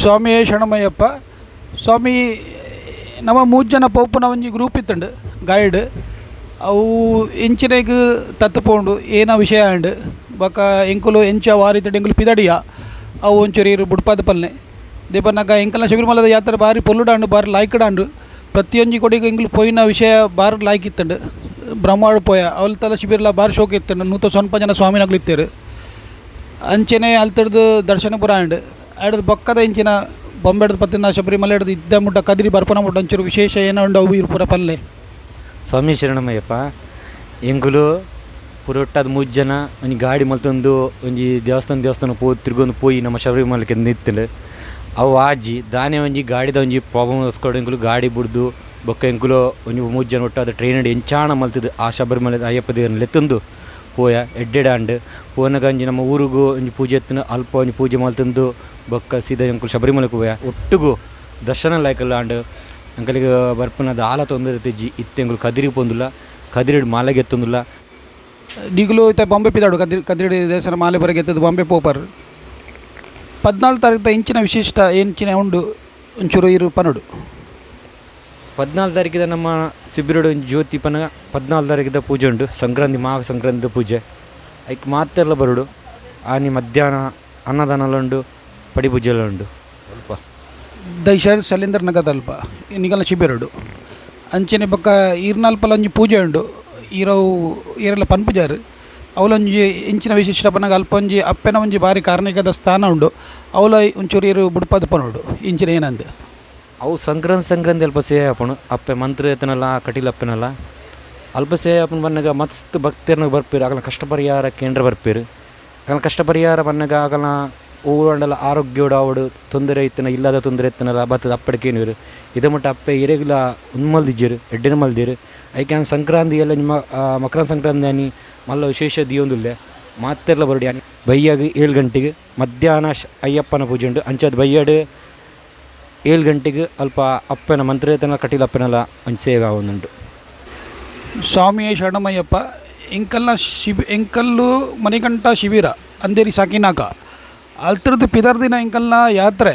ಸ್ವಾಮಿ ಶರಣಮಯ್ಯಪ್ಪ. ಸ್ವಾಮಿ, ನಮ್ಮ ಮೂರು ಜನ ಪೋಪುನ ಒಂಜಿ ಗ್ರೂಪ್ ಇತ್ತುಂಡು ಗೈಡ್ ಅವು ಎಂಚಿನಗ್ ತತ್ತಪೋಂಡು, ಏನ ವಿಷಯ ಅಂಡ್. ಬೊಕ ಎಂಕುಲು ಎಂಚ ವಾರಿತಡೆ ಎಂಕುಲು ಪಿದಡಿಯ, ಅವು ಒಂಚೂರು ಇರು ಬುಡ್ಪಾದ ಪಲ್ನೆ. ದೇಪನಾಗ ಎಂಕಲ್ನ ಶಬರಿಮಲದ ಯಾತ್ರೆ ಬಾರಿ ಪೊಲ್ಲುಡಾಂಡು, ಬಾರಿ ಲಾಯ್ಕಡಾಂಡು. ಪ್ರತಿಯೊಂಜಿ ಕೊಡಿಗೆ ಎಂಕುಲು ಪೋಯಿನ ವಿಷಯ ಬಾರಿ ಲಾಯ್ಕ್ ಇತ್ತಂಡು ಬ್ರಹ್ಮಾಡು ಪೋಯ, ಅವಲ್ ತಲ ಶಿಬಿರಲ್ಲ ಬಾರಿ ಶೋಕ ಇತ್ತಂಡು ನೂತ ಸ್ವಲ್ಪ ಜನ ಸ್ವಾಮಿನಾಗ್ಲಿತ್ತೇರು. ಅಂಚೆನೇ ಅಲ್ತಡ್ದು ದರ್ಶನ ಪುರ ಆಡದು ಬೊಕ್ಕದ ಇಂಚಿನ ಬೊಂಬೆಡ್ದು ಪತ್ತಿನ ಶಬರಿಮಲೆ ಹಿಡ್ದು ಇದ್ದ ಮುಟ್ಟ, ಕದಿರಿ ಬರ್ಪನ ಮುಟ್ಟ ಒಂಚೂರು ವಿಶೇಷ ಏನೋ ಉಂಡು ಅವು ಇರು ಪುರ ಪಲ್ಲೆ. ಸ್ವಾಮಿ ಶರಣಮಯ್ಯಪ್ಪ ಎಂಕುಲು ಪುರೊಟ್ಟದ ಮೂರು ಜನ ಒಂಜಿ ಗಾಡಿ ಮಲ್ತೊಂದು, ಒಂಜಿ ದೇವಸ್ಥಾನ ದೇವಸ್ಥಾನ ಪೋ, ತಿರ್ಗೊಂದು ಪೋಯಿ ನಮ್ಮ ಶಬರಿಮಲೆಗೆ ನಿತ್ತಲು ಅವು ಆಜಿ ದಾನೆ ಒಂಜಿ ಗಾಡಿದ ಒಂಜಿ ಪ್ರಾಬ್ಲಮ್ ಹೊಸ್ಕೊಡು ಎಂಕುಲು ಗಾಡಿ ಬುಡ್ದು, ಬೊಕ್ಕ ಎಂಕುಲು ಒಂಜಿ ಮೂರು ಜನ ಒಟ್ಟಾದ ಟ್ರೈನ್ ಹಿಡಿ ಎಂಚಾಣ ಮಲ್ತಿದ್ದು ಆ ಶಬರಿಮಲೆ ಅಯ್ಯಪ್ಪ ದೇವರನ್ನ ಲೆತ್ತಂದು. ಪೋಯ ಎಡ್ಡೆಡ ಅಂಡ್ ಪೋನಗ ಒಂಜಿ ನಮ್ಮ ಊರಿಗೂ ಒಂಜಿ ಪೂಜೆ ಎತ್ತಿನ ಅಲ್ಪ ಒಂಜಿ ಪೂಜೆ ಮಲ್ತಂದು ಬೊಕ್ಕ ಸೀದಾ ಎಂಕುಲು ಶಬರಿಮಲೆಗೆ ಪೋಯ ಒಟ್ಟಿಗೂ ದರ್ಶನ ಲಾಯ್ಕಲ್ಲ ಅಂಡ್ ಅಂಕಲಿಗೆ ಬರ್ಪನದ ಆಲ ತೊಂದರೆ ತೆಜ್ಜಿ ಇತ್ತೆಂಗುಲು ಕದಿರಿ ಪೊಂದುಲ್ಲ, ಕದಿರಿಡು ಮಾಲೆಗೆ ಎತ್ತೊಂದುಲ್ಲ. ಈಗಲೂ ಇತ್ತ ಬಾಂಬೆ ಪಿದಾಡು, ಕದ್ರಿ ಕದಿರಿ ದೇವಸ್ಥಾನ ಮಾಲೆ ಬರಗೆ ಎತ್ತದು ಬಾಂಬೆ ಪೋಪರ್. ಪದ್ನಾಲ್ಕು ತಾರೀಕು ಇಂಚಿನ ವಿಶಿಷ್ಟ ಎಂಚಿನ ಉಂಡು, ಒಂಚೂರು ಇರು ಪನಡು. ಪದ್ನಾಲ್ಕು ತಾರೀಕಿದ ನಮ್ಮ ಸಿಬ್ಬಿರೋಡು ಒಂಜಿ ಜ್ಯೋತಿ ಪನ ಪದ್ನಾಲ್ಕು ತಾರೀಕಿದ ಪೂಜೆ ಉಂಟು. ಸಂಕ್ರಾಂತಿ ಮಹಾ ಸಂಕ್ರಾಂತಿ ಪೂಜೆ. ಐಕ್ ಮಾತೆಲ್ಲ ಬರುಡು. ಆನಿ ಮಧ್ಯಾಹ್ನ ಅನ್ನದಾನ ಉಂಡು ಪಡಿ ಪೂಜೆ ಎಲ್ಲ ಉಂಡು. ಅಲ್ಪ. ದೈಶರ್ ಸಲೇಂದ್ರ ನಗದಲ್ಪ ನಿಗಲ ಶಿಬಿರುಡು. ಅಂಚನೆ ಬೊಕ್ಕ ಈರ್ನಾಲ್ಪಲ ಒಂಜಿ ಪೂಜೆ ಉಂಡು. ಈರವು ಈರೆಲ್ಲ ಪನ್ಪುಜಾರು. ಅವಲೊಂಜಿ ಇಂಚಿನ ವಿಶಿಷ್ಟ ಪನಗ ಅಲ್ಪ ಒಂಜಿ ಅಪ್ಪೆನ ಒಂಜಿ ಬಾರಿ ಕಾರ್ಣಿಕದ ಸ್ಥಾನ ಉಂಡು. ಅವಲ ಒಂಚೂರು ಇರು ಬುಡ್ಪದ ಪನೋಡು ಇಂಚಿನ ಏನಂದು ಅವು ಸಂಕ್ರಾಂತಿ ಸಂಕ್ರಾಂತಿ ಅಲ್ಪ ಸೇವೆ ಹಾಪಣು ಅಪ್ಪೆ ಮಂತ್ರ ಎತ್ತನಲ್ಲ ಕಟೀಲ್ ಅಪ್ಪನಲ್ಲ ಅಲ್ಪ ಅಪ್ಪನ ಬನ್ನಾಗ ಮಸ್ತ್ ಭಕ್ತಿಯರ್ನಾಗ ಬರ್ಪೀರು ಆಗಲ ಕಷ್ಟ ಪರಿಹಾರ ಕೇಂದ್ರ ಬರ್ಪೀರು. ಆಗಲ ಕಷ್ಟ ಪರಿಹಾರ ಬನ್ನಾಗ ಆಗಲ ಊರಂಡಲ ಆರೋಗ್ಯ ಅವಡು ತೊಂದರೆ ಇತ್ತನ ಇಲ್ಲದ ತೊಂದರೆ ಇತ್ತನಲ್ಲ ಬತ್ತದ ಅಪ್ಪಡಕೇನಿರು ಇದೇ ಮಟ್ಟ ಅಪ್ಪೆ ಇರೆಗಿಲ ಉನ್ಮಲ್ದಿಜ್ಜರು, ಎಡ್ಡಿನ ಮಲ್ದಿರು. ಐಕೆ ಸಂಕ್ರಾಂತಿ ಎಲ್ಲ ನಿಮ್ಮ ಮಕರ ಸಂಕ್ರಾಂತಿ ಅನಿ ಮಲ್ಲ ವಿಶೇಷ ದಿಯೊಂದುಲ್ಲೆ. ಮಾತೆಲ್ಲ ಬರಡಿ ಅನಿ ಬೈಯಾಗ ಏಳು ಗಂಟೆಗೆ ಮಧ್ಯಾಹ್ನ ಅಯ್ಯಪ್ಪನ ಪೂಜೆ ಉಂಟು. ಅಂಚದ ಬೈಯಾಡು ಏಳು ಗಂಟೆಗೆ ಅಲ್ಪ ಅಪ್ಪನ ಮಂತ್ರೇತನ ಕಟೀಲ್ ಅಪ್ಪನೆಲ್ಲ ಒಂದು ಸೇವೆ ಆವೊಂದುಂಟು ಸ್ವಾಮಿ ಶರಣಮಯ್ಯಪ್ಪ ಎಂಕಲ್ನ ಶಿಬಿ ಎಂಕಲ್ಲು ಮಣಿಕಂಠ ಶಿಬಿರ ಅಂದೇರಿ ಸಾಕಿನಾಕ ಅಲ್ತರದ್ದು ಪಿದರ್ದಿನ ಎಂಕಲ್ನ ಯಾತ್ರೆ,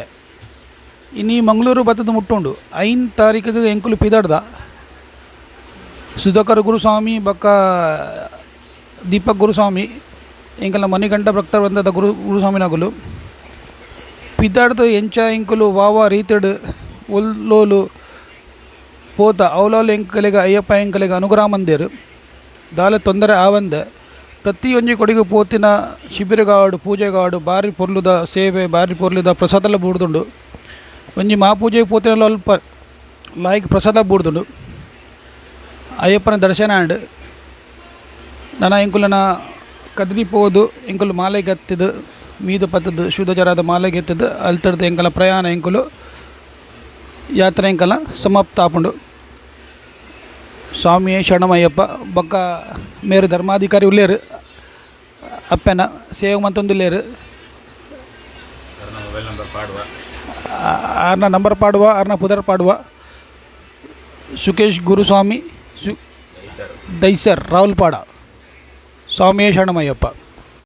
ಇನ್ನೀ ಮಂಗಳೂರು ಬತ್ತದ ಮುಟ್ಟುಂಡು ಐನ್ ತಾರೀಕಿಗೆ ಎಂಕುಲು ಪಿದಡ್ದ ಸುಧಾಕರ್ ಗುರುಸ್ವಾಮಿ, ಬಕ್ಕ ದೀಪಕ್ ಗುರುಸ್ವಾಮಿ ಎಂಕಲ್ನ ಮಣಿಕಂಠ ಭಕ್ತ ಬಂದದ ಗುರು, ಗುರುಸ್ವಾಮಿನಗುಲು. ಪಿದಾಡ್ದು ಎಂಚ ಎಂಕುಲು ವಾವ ರೀತಿಡ್ ಒಲ್ಲೋಲು ಪೋತ ಅವಲೋಲು ಎಂಕಲೆಗ ಅಯ್ಯಪ್ಪ ಎಂಕಲೆಗ ಅನುಗ್ರಹ ಮಂದಿರು ದಾಲೆ ತೊಂದರೆ ಆವಂದೆ ಪ್ರತಿಯೊಂಜಿ ಕೊಡಿಗೆ ಪೋತಿನ ಶಿಬಿರಗಾಡು ಪೂಜೆಗಾಡು ಬಾರಿ ಪೊರ್ಲುದ ಸೇವೆ ಬಾರಿ ಪೊರ್ಲುದ ಪ್ರಸಾದಲ ಬೂಡ್ದುಂಡು ಒಂಜಿ ಮಹಾಪೂಜೆಗೆ ಪೋತಿನ ಅಲ್ಪ ಲಾಯ್ಕ್ ಪ್ರಸಾದ ಬೂಡ್ದುಂಡು ಅಯ್ಯಪ್ಪನ ದರ್ಶನ ಆಂಡ್ ನನ್ನ ಎಂಕುಲನ ಕದ್ರಿ ಪೋದು ಎಂಕುಲು ಮಾಲೆಗೆ ಹತ್ತಿದ್ದು ಮೀದು ಪತ್ತದ ಶುದ್ಧಜರಾದ ಮಾಲಗೆತ್ತದ ಅಲ್ತಡ್ದ ಎಂಕಲ ಪ್ರಯಾಣ ಎಂಕುಲು ಯಾತ್ರೆ ಎಂಕಲ ಸಮಾಪ್ತ ಆಪುಂಡು ಸ್ವಾಮಿ ಶರಣಮಯ್ಯಪ್ಪ, ಬೊಕ್ಕ ಮೇರು ಧರ್ಮಾಧಿಕಾರಿ ಉಲ್ಲೇರು, ಅಪ್ಪೆನ ಸೇವ್ ಮಂತೊಂದುಲ್ಲೇರು ಆ- ಆರ್ನ ನಂಬರ್ ಪಾಡುವ, ಆರ್ನ ಪುದರ್ ಪಾಡುವ. ಸುಕೇಶ್ ಗುರುಸ್ವಾಮಿ, ಸು ದೈಸರ್ ರಾಹುಲ್ಪಾಡ. ಸ್ವಾಮಿ ಶರಣಮಯ್ಯಪ್ಪ.